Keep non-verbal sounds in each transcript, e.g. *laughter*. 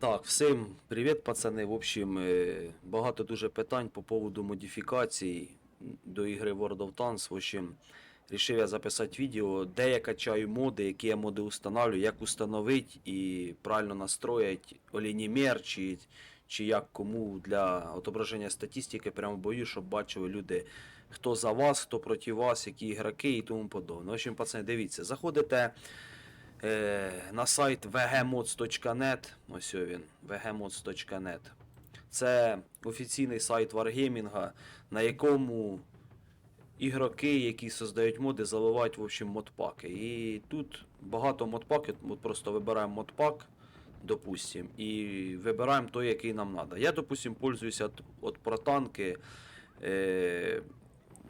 Так, всім привіт, пацани. В общем, е, багато дуже питань по поводу модифікацій до ігри World of Tanks. В общем, рішив я записати відео, де я качаю моди, які я моди установлюю, як установити і правильно настроїти олінімер, чи, чи як кому для отображення статистики прямо в бою, щоб бачили люди, хто за вас, хто проти вас, які ігроки і тому подобне. В общем, пацани, дивіться, заходите на сайт vgmods.net. Ось він, vgmods.net. Це офіційний сайт Wargaming, на якому ігроки, які создають моди, заливають в общем, модпаки. І тут багато модпаків, от просто вибираємо модпак, допустим, і вибираємо той, який нам треба. Я, допустим, пользуюся от, от протанки.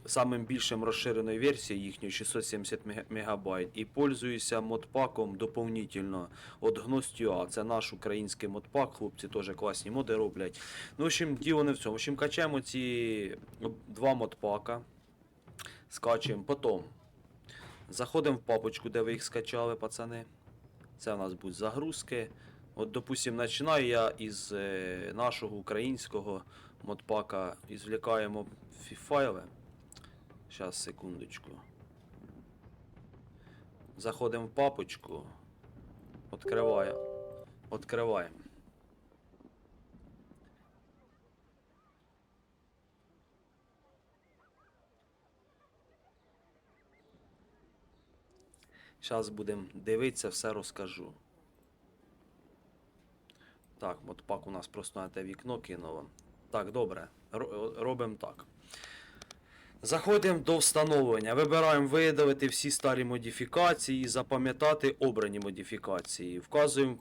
Самим більшим розширеною версією їхньої 670 МБ і пользуюся модпаком доповнительно від Gnost.ua. Це наш український модпак, хлопці теж класні моди роблять. Ну, в общем, діло не в цьому. В общем, качаємо ці два модпака. Скачуємо. Потім заходимо в папочку, де ви їх скачали, пацани. Це у нас будуть загрузки. От, допустим, починаю я із е, нашого українського модпака, ізвлікаємо фі- файли. Сейчас, секундочку. Заходимо в папочку. Откриваємо. Откриваємо. Зараз будемо дивитися, все розкажу. Так, модпак у нас просто на те вікно кинуло. Так, добре. Робимо так. Заходимо до встановлення. Вибираємо видалити всі старі модифікації, запам'ятати обрані модифікації. Вказуємо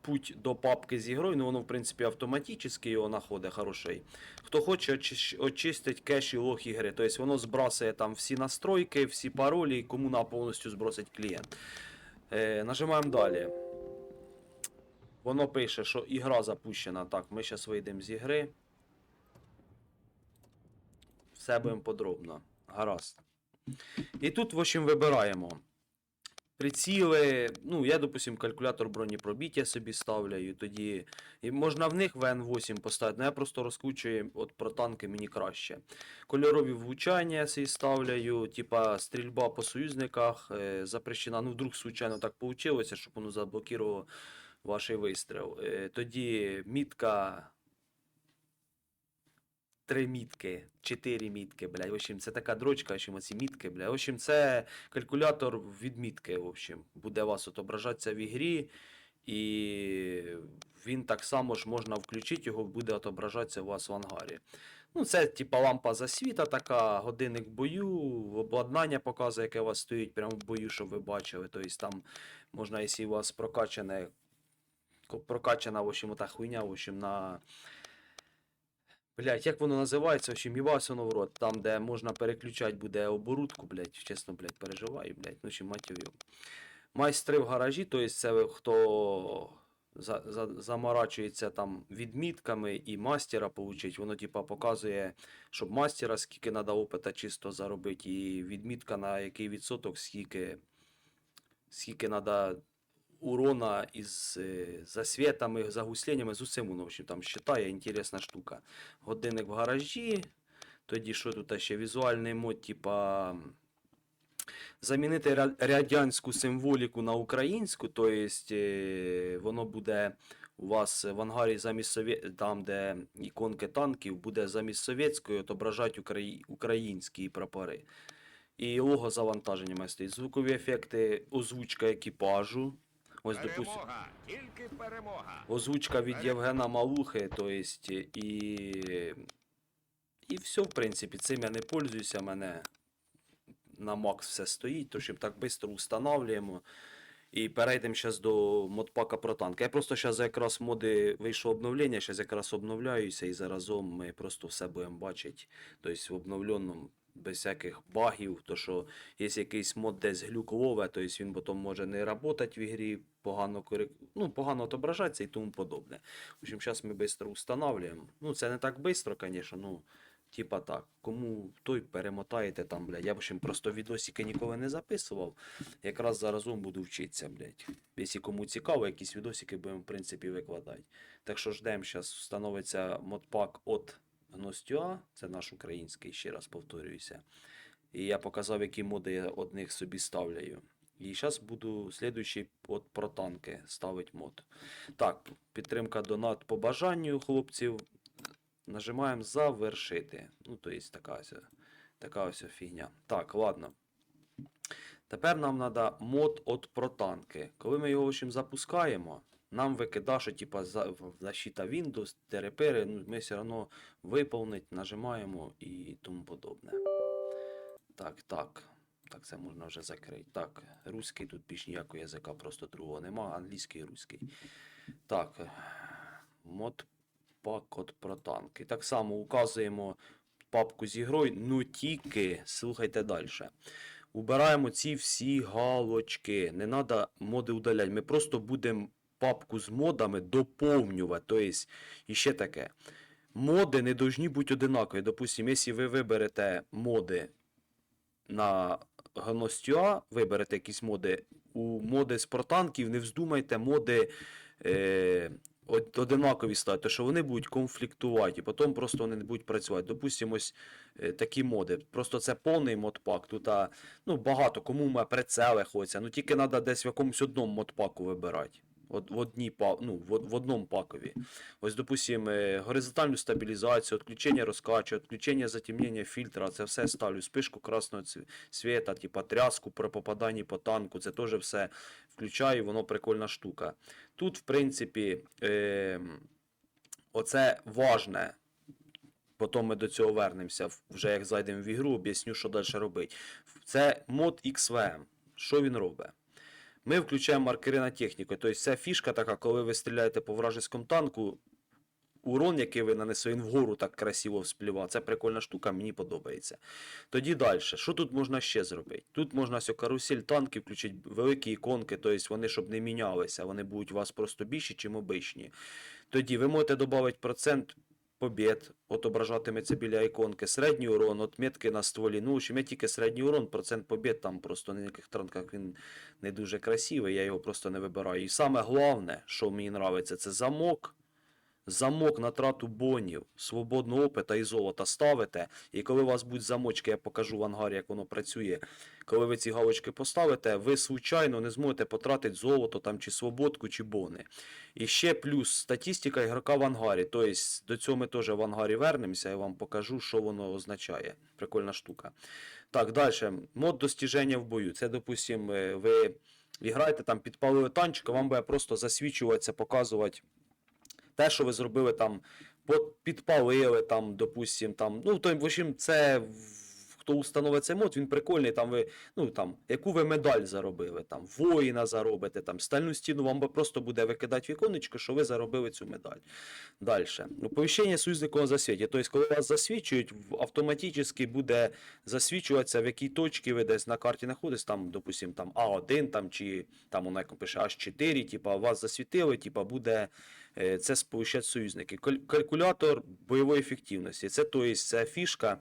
путь до папки з ігрою, ну воно, в принципі, автоматично його знаходить хороший. Хто хоче, очистить кеш і лог ігри. Тобто воно збрасує там всі настройки, всі паролі, кому на повністю збросить клієнт. Е, нажимаємо далі. Воно пише, що ігра запущена. Так, ми зараз вийдемо з ігри. Все будемо подробно. Гаразд. І тут, в общем, вибираємо. Приціли, ну, я, допустим, калькулятор бронепробіття собі ставляю, тоді і можна в них ВН8 поставити, але я просто розкручую от про танки мені краще. Кольорові влучання я собі ставляю, типа стрільба по союзниках е, запрещена. Ну, вдруг случайно так вийшло, щоб воно заблокувало ваш вистріл. Е, тоді мітка три мітки, чотири мітки, блядь. В общем, це така дрочка, в общем, мітки, блядь. В общем, це калькулятор відмітки, в общем, буде вас отображатися в ігрі. І він так само ж можна включити, його буде отображатися у вас в ангарі. Ну, це типа лампа засвіта, така, годинник бою, обладнання показує, яке у вас стоїть прямо в бою, щоб ви бачили. Тобто там можна, якщо у вас прокачане, прокачана, в общем, та хуйня, в общем, на Блять, як воно називається? В общем, воно в рот. Там, де можна переключати буде оборудку, блять, чесно, блять, переживаю, блять. Ну, чи матюю. Майстри в гаражі, то це хто за, за, заморачується там відмітками і мастера получить, воно типа показує, щоб мастера скільки треба опита чисто заробити, і відмітка на який відсоток, скільки, скільки треба урона із е, засвітами, загусленнями, з усім воно, в общем, там считає, інтересна штука. Годинник в гаражі. Тоді що тут ще візуальний мод, типа. Замінити ра- радянську символіку на українську, тобто воно буде у вас в ангарі замість совє... там, де іконки танків, буде замість совєтської отображати украї... українські прапори. І лого завантаження стоїть. Звукові ефекти, озвучка екіпажу. Ось, допустим, Перемога, тільки перемога. озвучка від Євгена Малухи, то есть, і, і все, в принципі, цим я не пользуюся, мене на макс все стоїть, то щоб так швидко встановлюємо. І перейдемо зараз до модпака про танк. Я просто зараз якраз моди вийшло обновлення, зараз якраз обновляюся і заразом ми просто все будемо бачити. Тобто в обновленому без всяких багів, то що є якийсь мод десь глюкове, то він потім може не працювати в ігрі, погано корек... ну, погано отображатися і тому подобне. В общем, зараз ми швидко встановлюємо. Ну, це не так швидко, звісно, ну, Типа так, кому той перемотаєте там, блядь. Я в общем просто відосики ніколи не записував. Якраз заразом буду вчитися, блядь. Якщо кому цікаво, якісь відосики будемо, в принципі, викладати. Так що ждемо, зараз встановиться модпак от Гностюа, це наш український, ще раз повторююся. І я показав, які моди я одних собі ставляю. І зараз буду слідуючий от про танки ставити мод. Так, підтримка донат по бажанню хлопців. Нажимаємо завершити. Ну, то є така ось, така ось фігня. Так, ладно. Тепер нам треба мод от про танки. Коли ми його в общем, запускаємо, нам викидає, що типа за, защита Windows, терепери, ну, ми все одно виповнить, нажимаємо і тому подобне. Так, так. Так, це можна вже закрити. Так, русський тут більш ніякого язика, просто другого нема, англійський і руський. Так, мод пак от про танки. Так само указуємо папку з ігрою, ну тільки слухайте далі. Убираємо ці всі галочки. Не треба моди удаляти. Ми просто будемо папку з модами доповнювати. Тобто, і ще таке. Моди не повинні бути одинакові. Допустимо, якщо ви виберете моди на Гностюа, виберете якісь моди, у моди з протанків не вздумайте моди е, одинакові стати, що вони будуть конфліктувати, і потім просто вони не будуть працювати. Допустимо, е, такі моди. Просто це повний модпак. Тут ну, багато кому прицели хочеться. Ну тільки треба десь в якомусь одному модпаку вибирати. В, одній, ну, в, одному пакові. Ось, допустимо, е, горизонтальну стабілізацію, відключення розкачу, відключення затемнення фільтра, це все ставлю. Спишку красного світа, типа тряску при попаданні по танку, це теж все включаю, воно прикольна штука. Тут, в принципі, е, оце важне. Потім ми до цього вернемося. Вже як зайдемо в ігру, об'ясню, що далі робити. Це мод XVM. Що він робить? Ми включаємо маркери на техніку. Тобто це фішка така, коли ви стріляєте по вражеському танку, урон, який ви нанесли, він вгору так красиво всплівав. Це прикольна штука, мені подобається. Тоді далі. Що тут можна ще зробити? Тут можна ось карусель танків включити, великі іконки, тобто вони щоб не мінялися, вони будуть у вас просто більші, чим обичні. Тоді ви можете додати процент побід, отображатиметься біля іконки, середній урон, отметки на стволі. Ну, що я тільки середній урон, процент побід, там просто на яких танках він не дуже красивий, я його просто не вибираю. І саме головне, що мені подобається, це замок. Замок на трату бонів, свободного опита і золота ставите. І коли у вас будуть замочки, я покажу в ангарі, як воно працює. Коли ви ці галочки поставите, ви случайно не зможете потратити золото там, чи свободку, чи бони. І ще плюс статистика ігрока в ангарі. Тобто до цього ми теж в ангарі вернемося, я вам покажу, що воно означає. Прикольна штука. Так, далі. Мод достіження в бою. Це, допустимо, е, ви граєте там, підпалили танчика, вам буде просто засвічуватися, показувати те, що ви зробили там, підпалили там, допустим, там, ну, то, в общем, це хто установить цей мод, він прикольний, там ви, ну, там, яку ви медаль заробили, там, воїна заробите, там, стальну стіну вам просто буде викидати віконечко, що ви заробили цю медаль. Далі. Оповіщення союзнику на засвіті. Тобто, коли вас засвічують, автоматично буде засвічуватися, в якій точці ви десь на карті знаходитесь, там, допустим, там А1, там, чи там воно як пише H4, типа, вас засвітили, типа, буде е, це сповіщать союзники. Калькулятор бойової ефективності. Це, то есть, це фішка,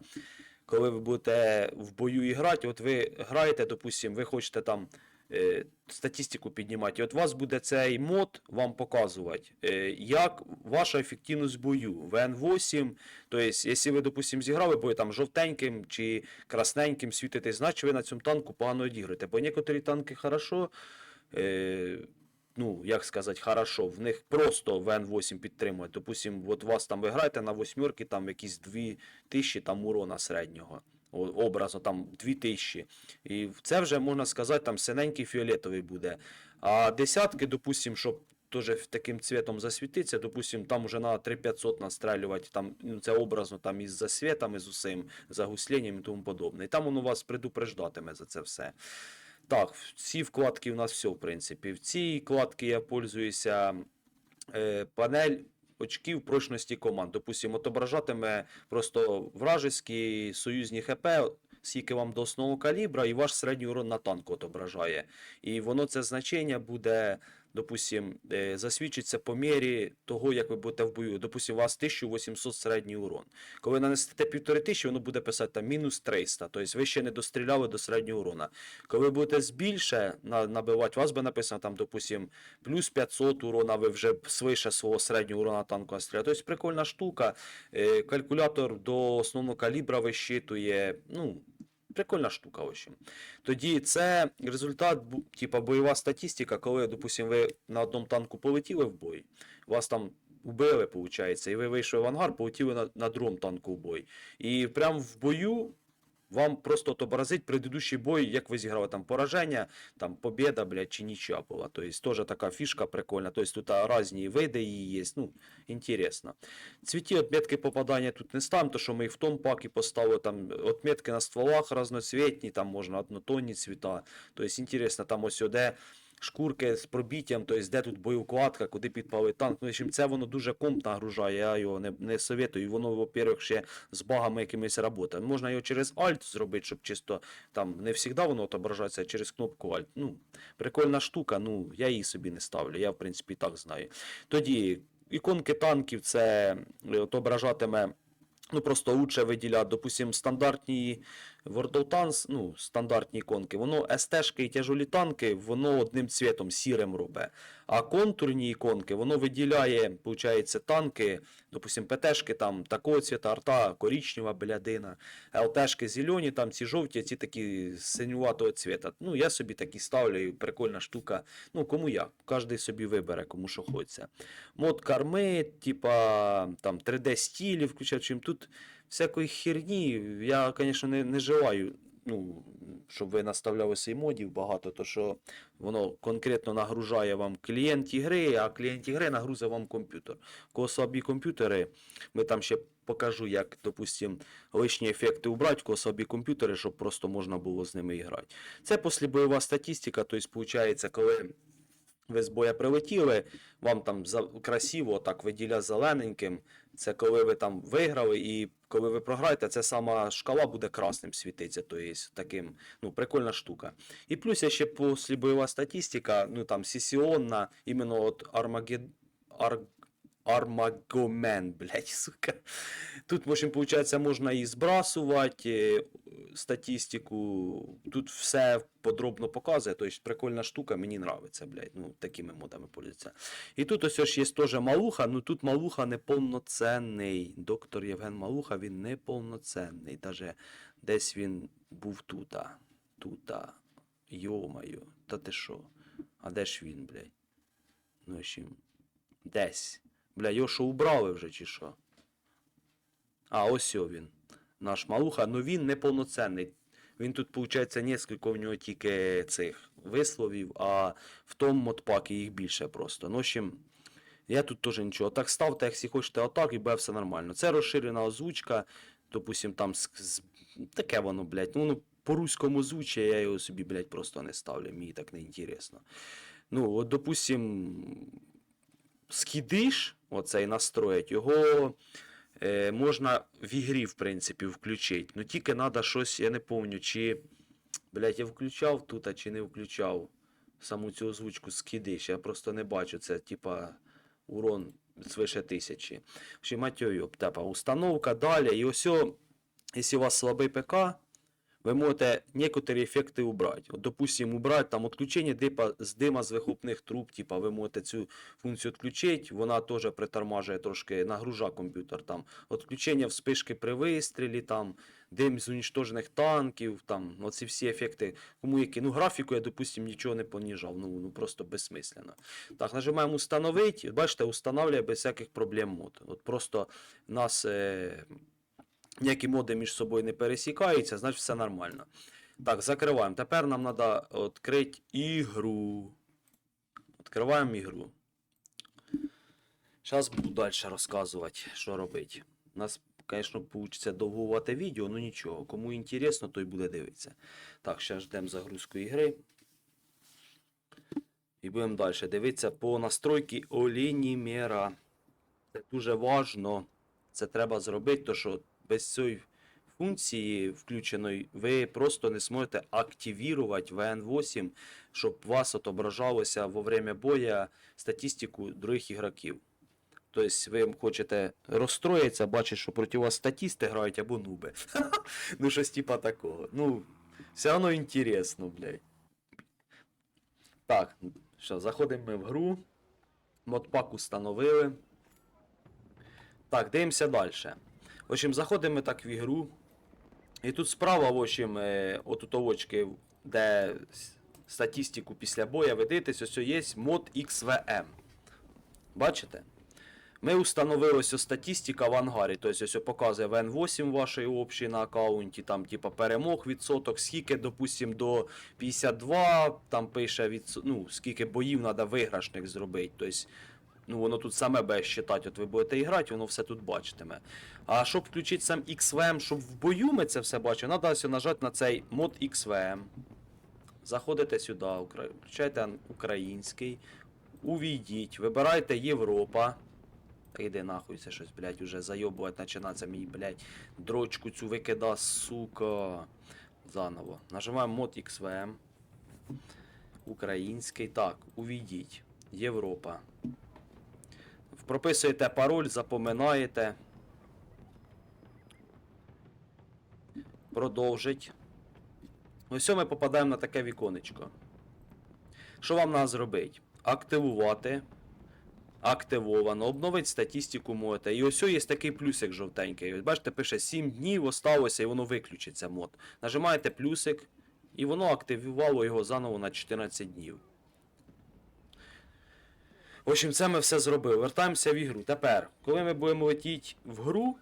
коли ви будете в бою і грати, от ви граєте, допустим, ви хочете там е, статистику піднімати, і от вас буде цей мод вам показувати, е, як ваша ефективність в бою. ВН8, тобто, якщо ви, допустим, зіграли бой там жовтеньким чи красненьким світитесь, значить ви на цьому танку погано одіграєте. Бо некоторі танки хорошо. Е, ну, як сказати, хорошо, в них просто ВН8 підтримують. Допустим, от вас там ви граєте на восьмерки, там якісь 2000 там урона середнього. Образно там 2000. І це вже можна сказати, там синенький фіолетовий буде. А десятки, допустим, щоб теж таким цветом засвітитися, допустим, там вже на 3500 настрелювати, там, ну, це образно там із засвітами, з усім, загусленням і тому подобне. І там воно вас предупреждатиме за це все. Так, ці вкладки у нас все, в принципі. В цій вкладці я пользуюся е, панель очків прочності команд. Допустимо, отображатиме просто вражеські союзні ХП, скільки вам до основного калібра, і ваш середній урон на танку отображає. І воно це значення буде допустим, е, засвідчиться по мірі того, як ви будете в бою. Допустим, у вас 1800 середній урон. Коли нанесете 1500, воно буде писати там мінус 300, тобто ви ще не достріляли до середнього урона. Коли будете збільше набивати, у вас би написано там, допустим, плюс 500 урона, ви вже свише свого середнього урона танку стріляєте. Тобто прикольна штука. Е, Калькулятор до основного калібра вищитує. Ну, прикольна штука, в общем. Тоді це результат, типа бойова статистика, коли, допустимо, ви на одному танку полетіли в бой, вас там вбили, виходить, і ви вийшли в ангар, полетіли на, на другому танку в бой. І прямо в бою вам просто отобразить предыдущий бой, як ви зіграли там пораження, там победа, блядь, чи нічия була. Тобто теж така фішка прикольна. Тобто тут різні види її є. Ну, інтересно. Цвіті отметки попадання тут не ставимо, то що ми їх в том пакі поставили там отметки на стволах разноцвітні, там можна однотонні цвіта. Тобто інтересно, там ось де шкурки з пробіттям, тобто де тут боєвкладка, куди підпали танк. Ну, общем, це воно дуже комп нагружає, я його не, не советую. І воно, во-первых, ще з багами якимись працює. Можна його через Alt зробити, щоб чисто там не завжди воно отображається, а через кнопку Alt. Ну, прикольна штука, ну я її собі не ставлю. Я, в принципі, так знаю. Тоді іконки танків це е, отображатиме. Ну, просто лучше виділяти, допустим, стандартні Tanks, ну, стандартні іконки, воно СТ-шки і тяжолі танки, воно одним цвітом сірим робить. А контурні іконки, воно виділяє, виходить, танки, допустим, ПТ-шки там такого цвіта, арта, коричнева блядина, ЛТ-шки зелені, там ці жовті, ці такі синюватого цвіта. Ну, я собі такі ставлю, прикольна штука. Ну, кому як, кожен собі вибере, кому що хочеться. Мод карми, типа там 3D стілі, включав чим тут всякої херні. Я, звісно, не, не желаю, ну, щоб ви наставляли цей модів багато, то що воно конкретно нагружає вам клієнт ігри, а клієнт ігри нагрузить вам комп'ютер. Кого слабі комп'ютери, ми там ще покажу, як, допустим, лишні ефекти убрати, кого слабі комп'ютери, щоб просто можна було з ними грати. Це післябойова статистика, тобто, виходить, коли ви з боя прилетіли, вам там красиво так виділя зелененьким. Це коли ви там виграли, і коли ви програєте, це сама шкала буде красним світиться. Тобто таким, ну, прикольна штука. І плюс я ще послібойова статистика, ну там сесіонна, іменно от Армагед... Ар... Армагомен, блядь, *laughs* сука. Тут, в общем, получается, можна і збрасувати е, статистику. Тут все подробно показує. Тобто прикольна штука, мені нравиться, блядь. Ну, такими модами пользується. І тут ось ж є теж Малуха, ну тут Малуха неповноцінний. Доктор Євген Малуха, він неповноцінний. Даже десь він був тута. Тута. Йомаю, та ти що? А де ж він, блядь? Ну, ще десь. Бля, його що убрали вже чи що? А, ось він. Наш Малуха, ну він неповноцінний. Він тут, виходить, нескільки в нього тільки цих висловів, а в тому модпакі їх більше просто. Ну, в общем, я тут теж нічого. Так ставте, якщо хочете отак, і буде все нормально. Це розширена озвучка, допустим, там таке воно, блядь. Ну, по руському озвучі я його собі, блядь, просто не ставлю. Мені так не інтересно. Ну, от, допустим, скидиш, оцей настроїть, його е, можна в ігрі, в принципі, включити. Ну тільки треба щось, я не пам'ятаю, чи. Блять, я включав тут, а чи не включав саму цю озвучку скидиш. Я просто не бачу. Це типа урон свише тисячі. Ще матьою, типа установка далі. І ось, якщо у вас слабий ПК, ви можете некоторі ефекти убрати. От, допустим, убрати там відключення дипа, з дима з вихлопних труб, типа ви можете цю функцію відключити, вона теж притормажує трошки, нагружа комп'ютер там. Відключення вспишки при вистрілі, там, дим з унічтожених танків, там, оці всі ефекти. Кому які, ну графіку я, допустим, нічого не поніжав, ну, ну просто безсмисленно. Так, нажимаємо установити, бачите, устанавливає без всяких проблем мод. От просто нас. Е, ніякі моди між собою не пересікаються, значить все нормально. Так, закриваємо. Тепер нам треба відкрити ігру. Відкриваємо ігру. Зараз буду далі розказувати, що робити. У нас, звісно, вийде довгувати відео, ну нічого. Кому інтересно, той буде дивитися. Так, зараз ждемо загрузку ігри. І будемо далі дивитися по настройки Олінімера. Це дуже важно. Це треба зробити, то що без цієї функції включеної, ви просто не зможете активувати ВН8, щоб у вас отображалося во время боя статистику других ігроків. Тобто ви хочете розстроїтися, бачите, що проти вас статісти грають або нуби. *laughs* ну, щось типа такого. Ну, все одно інтересно, блядь. Так, що, заходимо ми в гру. Модпак установили. Так, дивимося далі. В общем, заходимо так в ігру. І тут справа, в общем, е, отут овочки, де статистику після боя ви дивитесь, ось є мод XVM. Бачите? Ми установили ось статистика в ангарі. Тобто ось показує ВН8 вашої общої на аккаунті, там, типа, перемог відсоток, скільки, допустим, до 52, там пише від, ну, скільки боїв треба виграшних зробити. Тобто, ну, воно тут саме буде считати. От ви будете грати, воно все тут бачитиме. А щоб включити сам XVM, щоб в бою ми це все бачили, треба нажати на цей мод XVM. Заходите сюди, включайте український. Увійдіть, вибирайте Європа. Та йди нахуй, це щось, блядь, уже зайобувати починається мій, блядь, дрочку цю викида, сука. Заново. Нажимаємо мод XVM. Український. Так, увійдіть. Європа. Прописуєте пароль, запоминаєте. Продовжить. Ось ми попадаємо на таке віконечко. Що вам треба зробити? Активувати. Активовано. Обновити статистику можете. І ось є такий плюсик жовтенький. Бачите, пише 7 днів осталося і воно виключиться мод. Нажимаєте плюсик, і воно активувало його заново на 14 днів. В общем, це ми все зробили. Вертаємося в ігру. Тепер, коли ми будемо летіти в гру,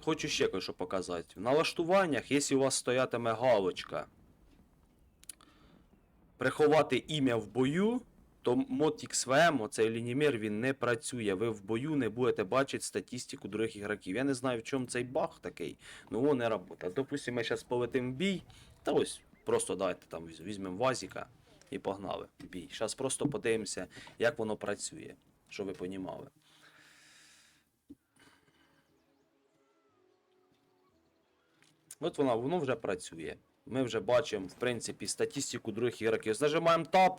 хочу ще кое-що показати. В налаштуваннях, якщо у вас стоятиме галочка приховати ім'я в бою, то мод XVM, оцей лінімер, він не працює. Ви в бою не будете бачити статистику других ігроків. Я не знаю, в чому цей баг такий, ну воно не працює. Допустимо, ми зараз полетимо в бій, та ось просто давайте там візьмемо вазіка і погнали бій. Зараз просто подивимося, як воно працює, щоб ви понімали. От вона, воно вже працює. Ми вже бачимо, в принципі, статистику других ігроків. Нажимаємо Tab,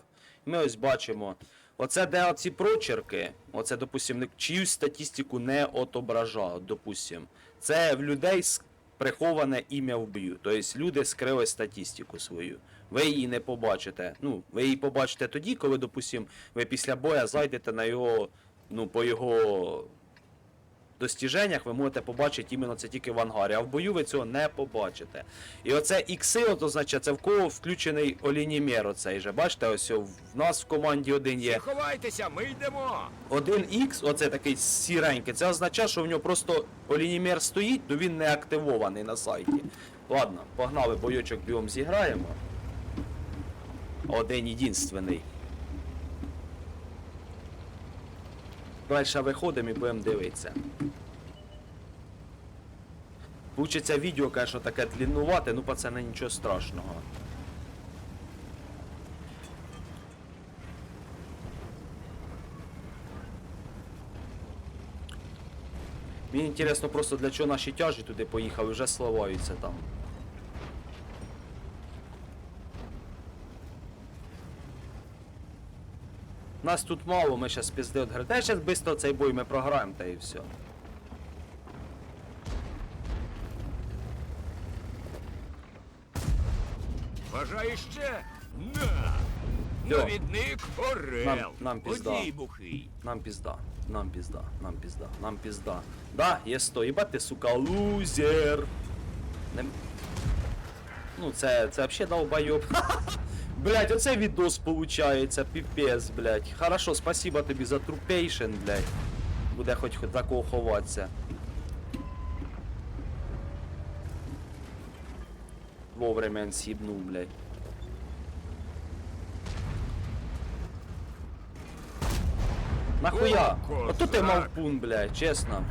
і ми ось бачимо. Оце де оці прочерки, оце, допустим, не- чиюсь статистику не отображають, допустим. Це в людей с- приховане ім'я в бою. Тобто люди скрили статистику свою. Ви її не побачите. Ну, ви її побачите тоді, коли, допустимо, ви після боя зайдете на його, ну, по його достіженнях ви можете побачити іменно це тільки в ангарі, а в бою ви цього не побачите. І оце ікси, от означає, це в кого включений олінімер оцей же. Бачите, ось в нас в команді один є. ховайтеся, ми йдемо. Один X, оце такий сіренький, це означає, що в нього просто олінімер стоїть, то він не активований на сайті. Ладно, погнали, бойочок бігом зіграємо. Один єдинственний. Далі виходимо і будемо дивитися. Получиться відео, конечно, таке дліннувате, ну пацани, нічого страшного. Мені інтересно просто для чого наші тяжі туди поїхали, вже славаються там. Нас тут мало, ми зараз пізди от Та зараз швидко цей бой ми програємо, та і все. Бажаєш ще? На! Йо. Навідник Орел. Нам- нам пізда. Бухий. Нам пізда, нам пізда, нам пізда, нам пізда. Да, є 100, їбать ти, сука, лузер. Не... Ну, це, це взагалі долбойоб. *laughs* Блять, оце відос получається, піпець, блять. Хорошо, спасибо тобі за трупейшн, блять. Буде хоч такого ховатися. Вовремя він сібнув, блять. Нахуя? Ото ти мавпун, блядь, чесно.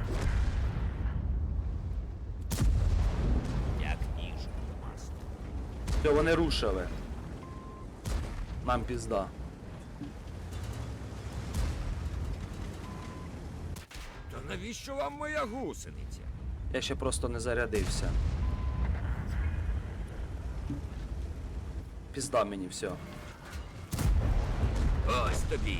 Все, вони рушили. Нам пізда. Та навіщо вам моя гусениця? Я ще просто не зарядився. Пізда мені все. Ось тобі.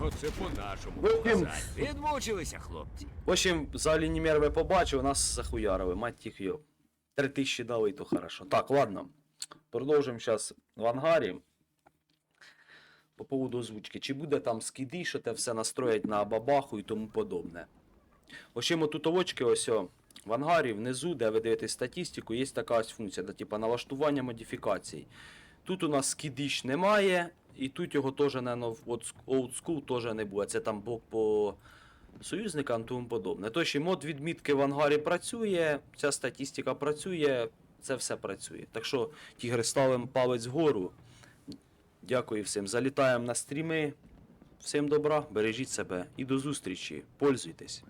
Оце по-нашому. Ну, показали. Відмучилися, хлопці. В общем, за лінімер ви побачив, нас захуярили. Мать тих йо. Три тисячі дали, то хорошо. Так, ладно. Продовжимо зараз в ангарі. По поводу озвучки. Чи буде там скиди, що те все настроять на бабаху і тому подобне. В общем, тут овочки ось о, в ангарі внизу, де ви дивитесь статистику, є така ось функція, де, типа налаштування модифікацій. Тут у нас скидиш немає, і тут його теж не school теж не буде. Це там блок по союзникам тому подобне. Тож і мод відмітки в ангарі працює, ця статистика працює, це все працює. Так що, тігри, ставимо палець вгору. Дякую всім. Залітаємо на стріми. Всім добра, бережіть себе і до зустрічі. Пользуйтесь.